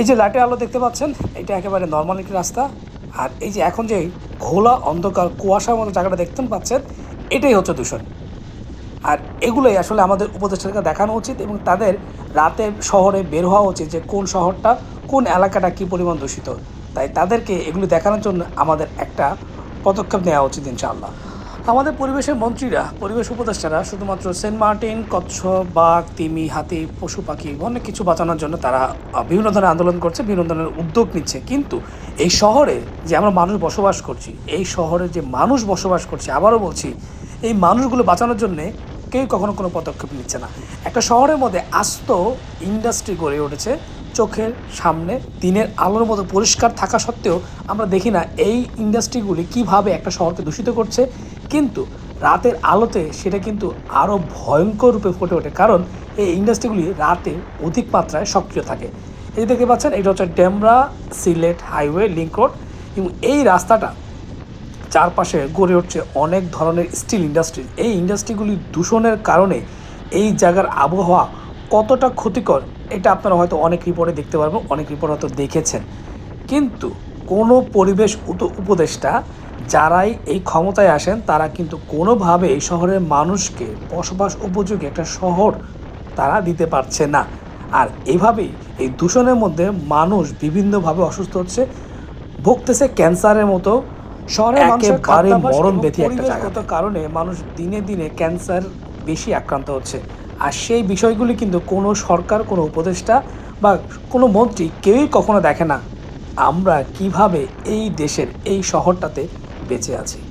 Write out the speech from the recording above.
এই যে লাইটের আলো দেখতে পাচ্ছেন, এটা একেবারে নর্মাল একটি রাস্তা। আর এই যে এখন যে ঘোলা অন্ধকার কুয়াশার মতো জায়গাটা দেখতে পাচ্ছেন, এটাই হচ্ছে দূষণ। আর এগুলোই আসলে আমাদের উপদেষ্টাকে দেখানো উচিত এবং তাদের রাতে শহরে বের হওয়া উচিত যে কোন শহরটা, কোন এলাকাটা কী পরিমাণ দূষিত। তাই তাদেরকে এগুলো দেখানোর জন্য আমাদের একটা পদক্ষেপ নেওয়া উচিত ইনশাআল্লাহ। আমাদের পরিবেশের মন্ত্রীরা, পরিবেশ উপদেষ্টারা, শুধুমাত্র সেন্ট মার্টিন, কচ্ছপ, বাঘ, তিমি, হাতি, পশু পাখি অনেক কিছু বাঁচানোর জন্য তারা বিভিন্ন ধরনের আন্দোলন করছে, বিভিন্ন ধরনের উদ্যোগ নিচ্ছে। কিন্তু এই শহরে যে আমরা মানুষ বসবাস করছি, এই শহরে যে মানুষ বসবাস করছে, আবারও বলছি, এই মানুষগুলো বাঁচানোর জন্যে কেউ কখনো কোনো পদক্ষেপ নিচ্ছে না। একটা শহরের মধ্যে আস্ত ইন্ডাস্ট্রি গড়ে উঠেছে, চোখের সামনে, দিনের আলোর মতো পরিষ্কার থাকা সত্ত্বেও আমরা দেখি না এই ইন্ডাস্ট্রিগুলি কীভাবে একটা শহরকে দূষিত করছে কিন্তু রাতের আলোতে সেটা কিন্তু আরও ভয়ঙ্কর রূপে ফুটে ওঠে। কারণ এই ইন্ডাস্ট্রিগুলি রাতে অধিক মাত্রায় সক্রিয় থাকে। এই দেখতে পাচ্ছেন, এটা হচ্ছে Demra Sylhet highway link road এবং এই রাস্তাটা চারপাশে গড়ে উঠছে অনেক ধরনের স্টিল ইন্ডাস্ট্রি। এই ইন্ডাস্ট্রিগুলি দূষণের কারণে এই জায়গার আবহাওয়া কতটা ক্ষতিকর, এটা আপনারা হয়তো অনেক রিপোর্টে দেখতে পারবেন, অনেক রিপোর্ট হয়তো দেখেছেন। কিন্তু কোনো পরিবেশ উপদেষ্টা যারাই এই ক্ষমতায় আসেন তারা কিন্তু কোনোভাবে এই শহরের মানুষকে বসবাস উপযোগী একটা শহর তারা দিতে পারছে না। আর এভাবেই এই দূষণের মধ্যে মানুষ বিভিন্নভাবে অসুস্থ হচ্ছে ভুগতেছে ক্যান্সারের মতো। একেবারে মরণ ব্যাধি একটা পরিবেশগত কারণে মানুষ দিনে দিনে ক্যান্সার বেশি আক্রান্ত হচ্ছে। আর সেই বিষয়গুলি কিন্তু কোনো সরকার কোনো উপদেষ্টা বা কোনো মন্ত্রী কেউই কখনো দেখে না। আমরা কীভাবে এই দেশের এই শহরটাতে বেঁচে আছি।